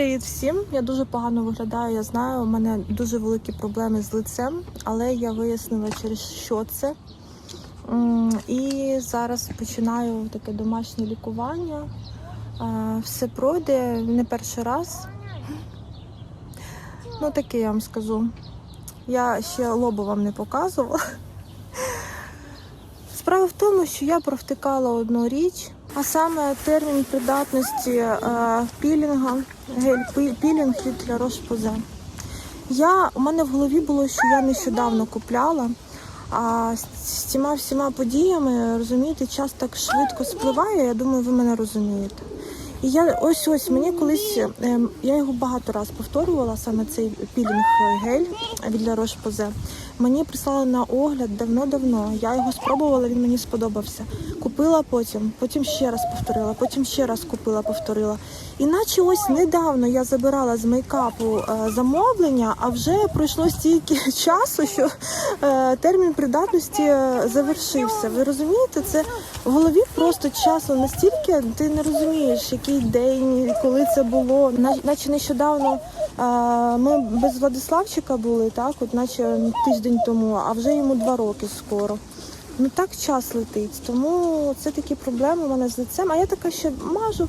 Привіт всім! Я дуже погано виглядаю. Я знаю, у мене дуже великі проблеми з лицем, але я вияснила, через що це. І зараз починаю таке домашнє лікування. Все пройде не перший раз. Ну, таке я вам скажу. Я ще лобу вам не показувала. Справа в тому, що я провтикала одну річ, а саме термін придатності е, пілінга, гель-пілінг La Roche-Posay. Я, у мене в голові було, що я нещодавно купляла, а з, цими всіма подіями, розумієте, час так швидко спливає, я думаю, ви мене розумієте. І я ось ось мені колись, ем, я його багато разів повторювала, саме цей пілінг гель від La Roche-Posay. Мені прислали на огляд давно-давно. Я його спробувала, він мені сподобався. Купила потім, потім ще раз повторила, потім ще раз купила, повторила. Іначе ось недавно я забирала з мейкапу е, замовлення, а вже пройшло стільки часу, що е, термін придатності е, завершився. Ви розумієте, це в голові просто часу настільки ти не розумієш, який день, коли це було. Наче нещодавно ми без Владиславчика були, так, от наче тиждень тому, а вже йому два роки скоро. Ну так час летить, тому це такі проблеми у мене з лицем. А я така ще мажу,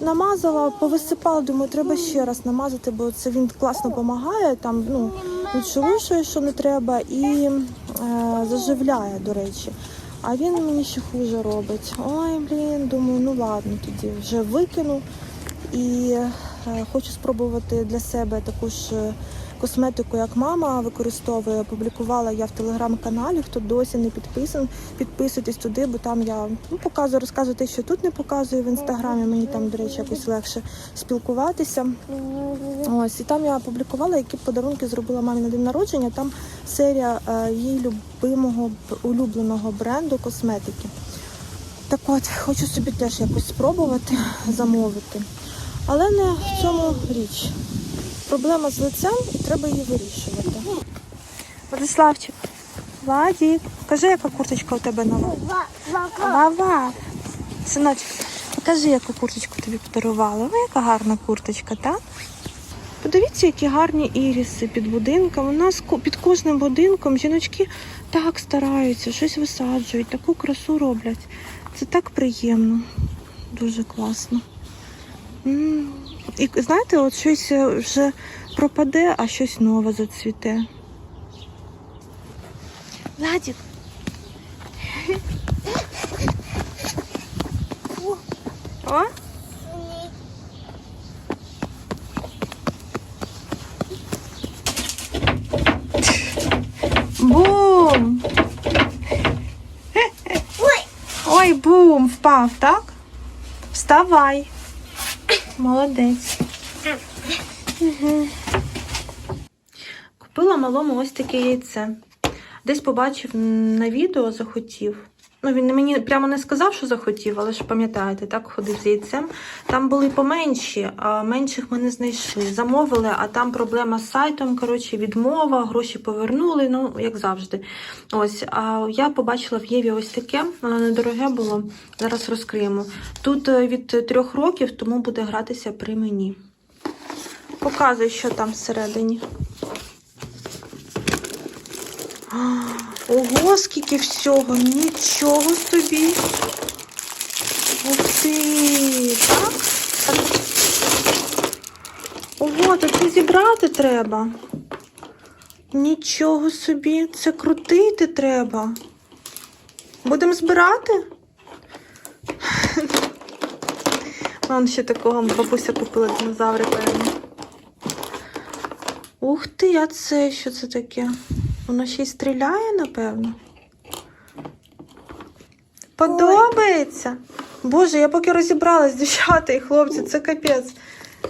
намазала, повисипала, думаю, треба ще раз намазати, бо це він класно допомагає, там ну, відшелушує, що не треба, і е, заживляє, до речі. А він мені ще хуже робить. Ой, блін, думаю, ну ладно, тоді вже викину. І хочу спробувати для себе таку ж е, косметику, як мама використовує. Опублікувала я в телеграм-каналі. Хто досі не підписаний, підписуйтесь туди, бо там я ну, показую, розказую те, що тут не показую в інстаграмі. Мені там, до речі, якось легше спілкуватися. Ось і там я опублікувала, які подарунки зробила мамі на день народження. Там серія е, її любимого улюбленого бренду косметики. Так от, хочу собі теж якось спробувати замовити. Але не в цьому річ. Проблема з лицем, і треба її вирішувати. Владиславчик, Владік, покажи, яка курточка у тебе нова. Вава. Синочок, покажи, яку курточку тобі подарували. Ой, яка гарна курточка, так? Подивіться, які гарні іріси під будинком. У нас під кожним будинком жіночки так стараються, щось висаджують, таку красу роблять. Це так приємно. Дуже класно. І знаєте, от щось е, вже пропаде, а щось нове зацвіте. Владик. О? Бум! Ой, бум, впав, так? Вставай. Молодець. Купила малому ось таке яйце. Десь побачив на відео, захотів. Ну, він мені прямо не сказав, що захотів, але ж пам'ятаєте, так ходив з яйцем. Там були поменші, а менших ми не знайшли. Замовили, а там проблема з сайтом. Коротше, відмова, гроші повернули, ну як завжди. Ось, а я побачила в Єві ось таке, воно недороге було. Зараз розкриємо. Тут е, від трьох років, тому буде гратися при мені. Показуй, що там всередині. Ого, скільки всього! Нічого собі! Ух ти! Так. Ого, то це зібрати треба. Нічого собі, це крутити треба. Будемо збирати? Вон ще такого бабуся купила динозаври, певно. Ух ти, а це що це таке? Воно ще й стріляє, напевно. Подобається? Боже, я поки розібралась, дівчата і хлопці, це капець.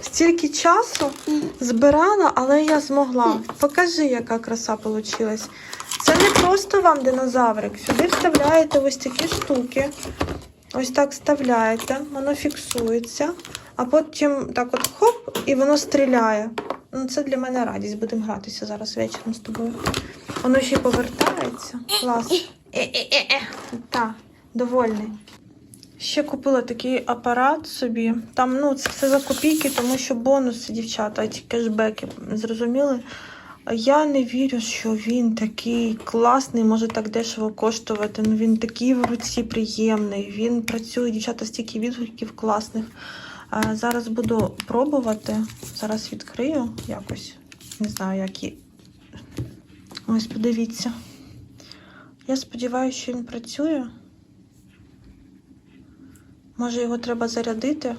Стільки часу збирала, але я змогла. Покажи, яка краса вийшла. Це не просто вам динозаврик. Сюди вставляєте ось такі штуки. Ось так вставляєте, воно фіксується, а потім так от хоп, і воно стріляє. Ну, це для мене радість. Будемо гратися зараз вечором з тобою. Воно ще повертається. Клас. Довольний. Ще купила такий апарат собі. Там ну, це все за копійки, тому що бонуси, дівчата, ці кешбеки, зрозуміли? Я не вірю, що він такий класний, може так дешево коштувати. Ну він такий в руці приємний. Він працює, дівчата, стільки відгуків класних. Зараз буду пробувати. Зараз відкрию якось. Не знаю, які. Ось, подивіться. Я сподіваюся, що він працює. Може, його треба зарядити.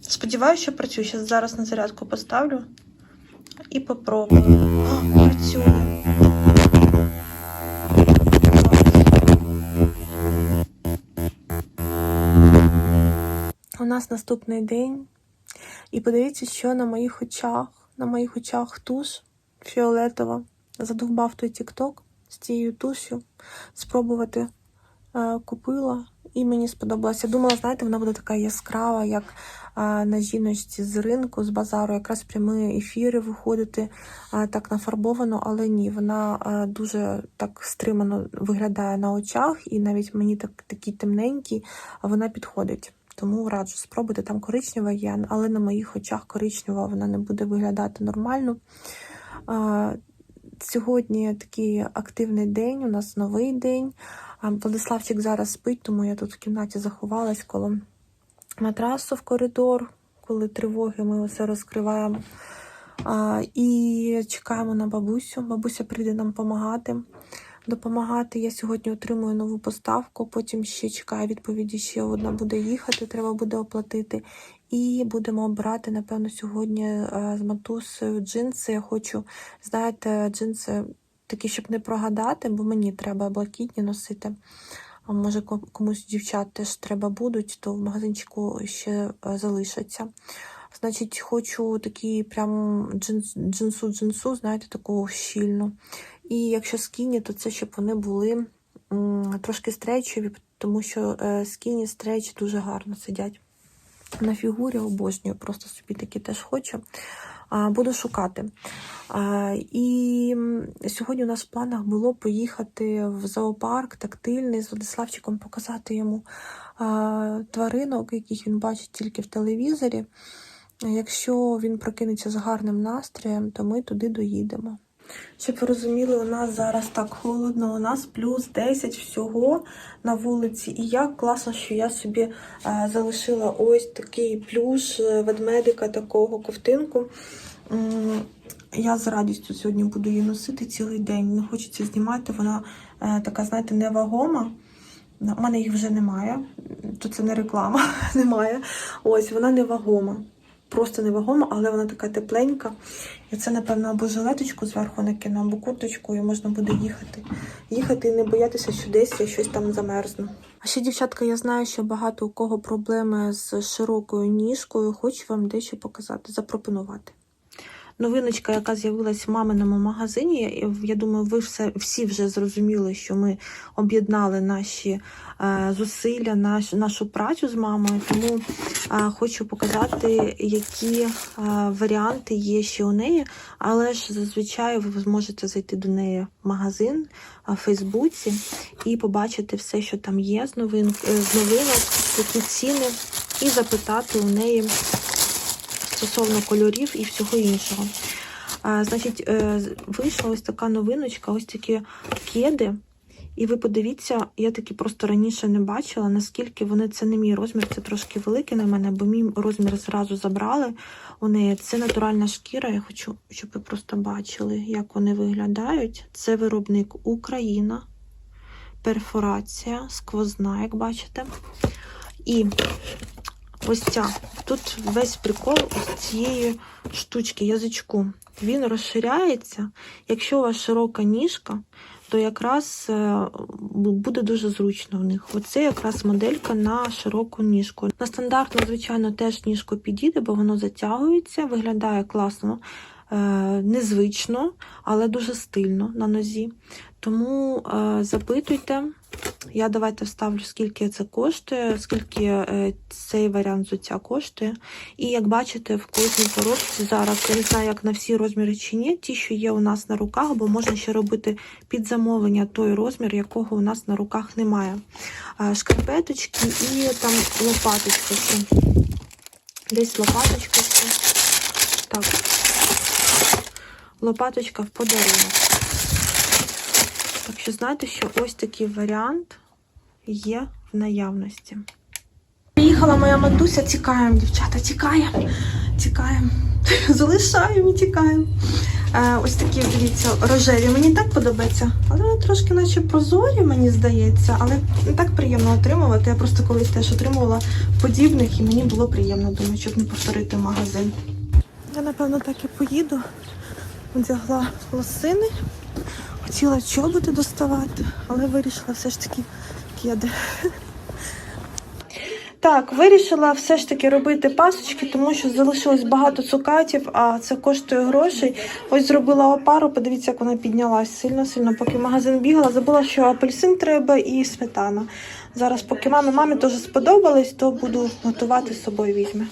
Сподіваюся, що працює. Зараз зараз на зарядку поставлю і попробую. О, працює. У нас наступний день. І подивіться, що на моїх очах, на моїх очах туш фіолетова. Задовбав той тік-ток з цією тушю. Спробувати е, купила і мені сподобалося. Думала, знаєте, вона буде така яскрава, як е, на жіночці з ринку, з базару, якраз прямі ефіри виходити е, так нафарбовано, але ні, вона е, дуже так стримано виглядає на очах, і навіть мені так темненькі, а вона підходить. Тому раджу спробуйте. Там коричнева є, але на моїх очах коричнева вона не буде виглядати нормально. Сьогодні такий активний день, у нас новий день. Владиславчик зараз спить, тому я тут в кімнаті заховалась коло матрасу в коридор, коли тривоги ми все розкриваємо. І чекаємо на бабусю. Бабуся прийде нам допомагати. Допомагати. Я сьогодні отримую нову поставку, потім ще чекаю відповіді, ще одна буде їхати, треба буде оплатити. І будемо обирати, напевно, сьогодні е, з матусею джинси. Я хочу, знаєте, джинси такі, щоб не прогадати, бо мені треба блакитні носити. А може комусь дівчат теж треба будуть, то в магазинчику ще е, залишаться. Значить, хочу такі прям джинс, джинсу-джинсу, знаєте, таку щільну. І якщо скіні, то це щоб вони були м, трошки стрейчеві, тому що е, скіні стрейч дуже гарно сидять. На фігурі обожнюю, просто собі такі теж хочу. Буду шукати. І сьогодні у нас в планах було поїхати в зоопарк тактильний з Владиславчиком, показати йому тваринок, яких він бачить тільки в телевізорі. Якщо він прокинеться з гарним настроєм, то ми туди доїдемо. Щоб ви розуміли, у нас зараз так холодно, у нас плюс 10 всього на вулиці. І як класно, що я собі е, залишила ось такий плюш е, ведмедика, такого ковтинку. Я з радістю сьогодні буду її носити цілий день. Не хочеться знімати, вона е, така, знаєте, невагома. У мене їх вже немає, то це не реклама, немає. Ось вона невагома. Просто невагома, але вона така тепленька. І це, напевно, або жилеточку зверху накину, або курточку, і можна буде їхати. Їхати і не боятися, що десь я щось там замерзну. А ще, дівчатка, я знаю, що багато у кого проблеми з широкою ніжкою. Хочу вам дещо показати, запропонувати. Новиночка, яка з'явилась в маминому магазині. Я думаю, ви все, всі вже зрозуміли, що ми об'єднали наші е, зусилля, наш, нашу працю з мамою. Тому е, хочу показати, які е, варіанти є ще у неї. Але ж зазвичай ви зможете зайти до неї в магазин е, в Фейсбуці і побачити все, що там є з новин, е, з новинок, які ціни, і запитати у неї стосовно кольорів і всього іншого. А, значить, е, вийшла ось така новиночка, ось такі кеди. І ви подивіться, я такі просто раніше не бачила, наскільки вони це не мій розмір, це трошки великий на мене, бо мій розмір зразу забрали у неї. Це натуральна шкіра. Я хочу, щоб ви просто бачили, як вони виглядають. Це виробник Україна, перфорація, сквозна, як бачите. І ось ця. Тут весь прикол ось цієї штучки, язичку. Він розширяється. Якщо у вас широка ніжка, то якраз е, буде дуже зручно в них. Оце якраз моделька на широку ніжку. На стандартну, звичайно, теж ніжку підійде, бо воно затягується, виглядає класно, е, незвично, але дуже стильно на нозі. Тому е, запитуйте, Я давайте вставлю, скільки це коштує, скільки е, цей варіант взуття коштує. І як бачите, в кожній коробці зараз, я не знаю, як на всі розміри чи ні, ті, що є у нас на руках, бо можна ще робити під замовлення той розмір, якого у нас на руках немає. Е, Шкарпеточки і там лопаточка ще. Десь лопаточка. Так. Лопаточка в подарунок. Так що знаєте, що ось такий варіант є в наявності. Приїхала моя матуся, тікаємо, дівчата, тікаємо, тікаємо. Залишаємо і тікаємо. Е, ось такі, дивіться, рожеві. Мені так подобається. Але вони трошки наче прозорі, мені здається, але не так приємно отримувати. Я просто колись теж отримувала подібних і мені було приємно, думаю, щоб не повторити магазин. Я, напевно, так і поїду. Одягла лосини. Хотіла чоботи доставати, але вирішила все ж таки кеди. Так, вирішила все ж таки робити пасочки, тому що залишилось багато цукатів, а це коштує грошей. Ось зробила опару, подивіться, як вона піднялась сильно-сильно, поки магазин бігала. Забула, що апельсин треба і сметана. Зараз, поки мамі мамі теж сподобались, то буду готувати з собою візьме.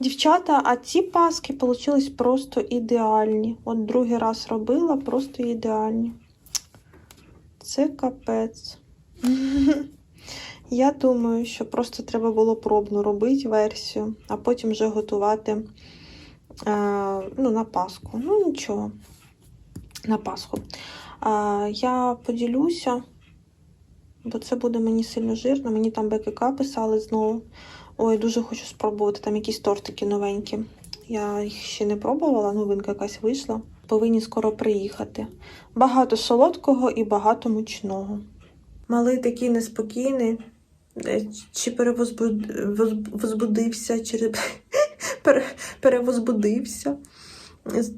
Дівчата, а ці паски получились просто ідеальні. От другий раз робила, просто ідеальні. Це капець. Я думаю, що просто треба було пробну робити версію, а потім вже готувати е, ну, на Пасху. Ну, нічого, на Пасху. Е, я поділюся, бо це буде мені сильно жирно. Мені там БКК писали знову. Ой, дуже хочу спробувати. Там якісь тортики новенькі. Я їх ще не пробувала, новинка якась вийшла. Повинні скоро приїхати. Багато солодкого і багато мучного. Малий такий неспокійний. Е, Чи перевозбуд- воз- чи перевозбудився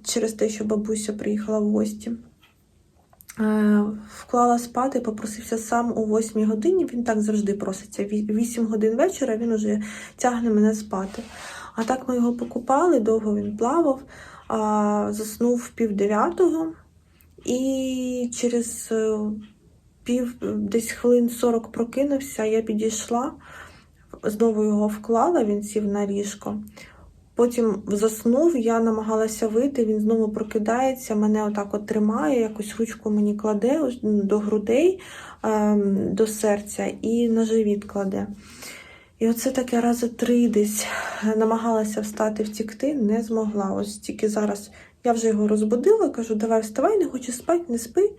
через те, що бабуся приїхала в гості. Е, Вклала спати, попросився сам о 8 годині. Він так завжди проситься. 8 годин вечора він уже тягне мене спати. А так ми його покупали, довго він плавав, заснув пів дев'ятого. І через е, пів десь хвилин 40 прокинувся, я підійшла, знову його вклала, він сів на ліжко. Потім заснув, я намагалася вийти, він знову прокидається, мене отак от тримає, якось ручку мені кладе до грудей, ем, до серця і на живіт кладе. І оце таке рази три десь намагалася встати, втікти, не змогла. Ось тільки зараз я вже його розбудила, кажу, давай вставай, не хочу спати, не спи.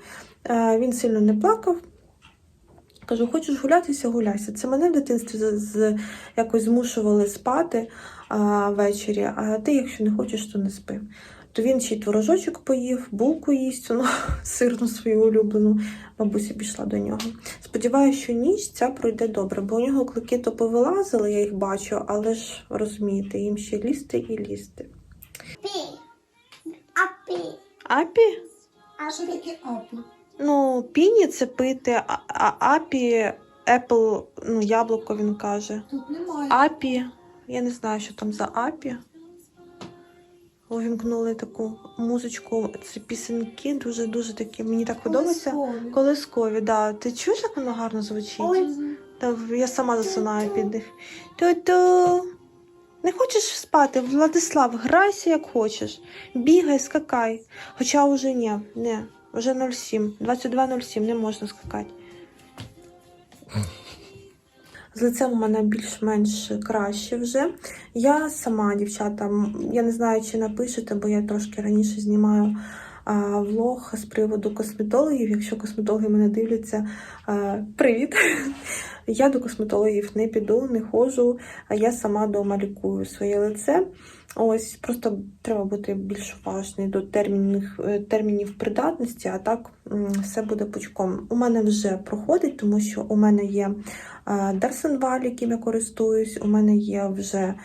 Е, Він сильно не плакав. Кажу, хочеш гулятися, гуляйся. Це мене в дитинстві з, з, якось змушували спати а, ввечері, а ти, якщо не хочеш, то не спи. То він ще й творожочок поїв, булку їсть, ну, сирну свою улюблену. Бабуся пішла до нього. Сподіваюся, що ніч ця пройде добре, бо у нього клики то повилазили, я їх бачу, але ж розумієте, їм ще лізти і лізти. Пі. Апі. Апі? А що таке апі? Ну, піні це пити, а, а апі, епл, ну, яблуко він каже. Тут немає. Апі. Я не знаю, що там за апі. Увімкнули таку музичку. Це пісеньки дуже-дуже такі. Мені так подобається. Колискові. Колискові, да. Ти чуєш, як воно гарно звучить? Ой. Та я сама засинаю під них. Ту-ту. Не хочеш спати, Владислав, грайся як хочеш. Бігай, скакай. Хоча вже ні, не, вже 07. 22.07 не можна скакати. З лицем у мене більш-менш краще вже. Я сама, дівчата, я не знаю, чи напишете, бо я трошки раніше знімаю а, влог з приводу косметологів. Якщо косметологи мене дивляться, а, привіт! Я до косметологів не піду, не ходжу, а я сама вдома лікую своє лице. Ось просто треба бути більш уважний до термінів, е, термінів придатності, а так все буде пучком. У мене вже проходить, тому що у мене є Дарсенваль, яким я користуюсь, у мене є вже е,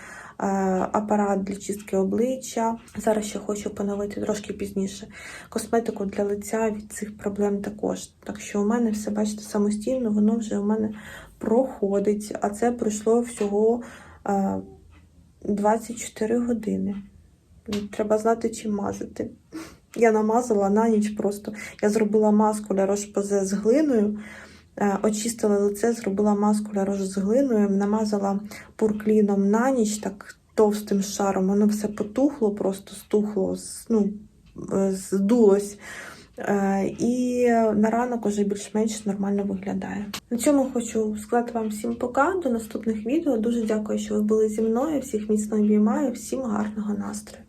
апарат для чистки обличчя. Зараз ще хочу поновити трошки пізніше. Косметику для лиця від цих проблем також. Так що у мене все, бачите, самостійно, воно вже у мене проходить. А це пройшло всього е, 24 години. Треба знати, чим мазати. Я намазала на ніч просто. Я зробила маску для Roche-Posay з глиною. Е, Очистила лице, зробила маску для рожу з глиною, намазала пуркліном на ніч так товстим шаром. Воно все потухло, просто стухло, ну, е, здулось. Е, І на ранок уже більш-менш нормально виглядає. На цьому хочу сказати вам всім пока. До наступних відео. Дуже дякую, що ви були зі мною. Всіх міцно обіймаю, всім гарного настрою.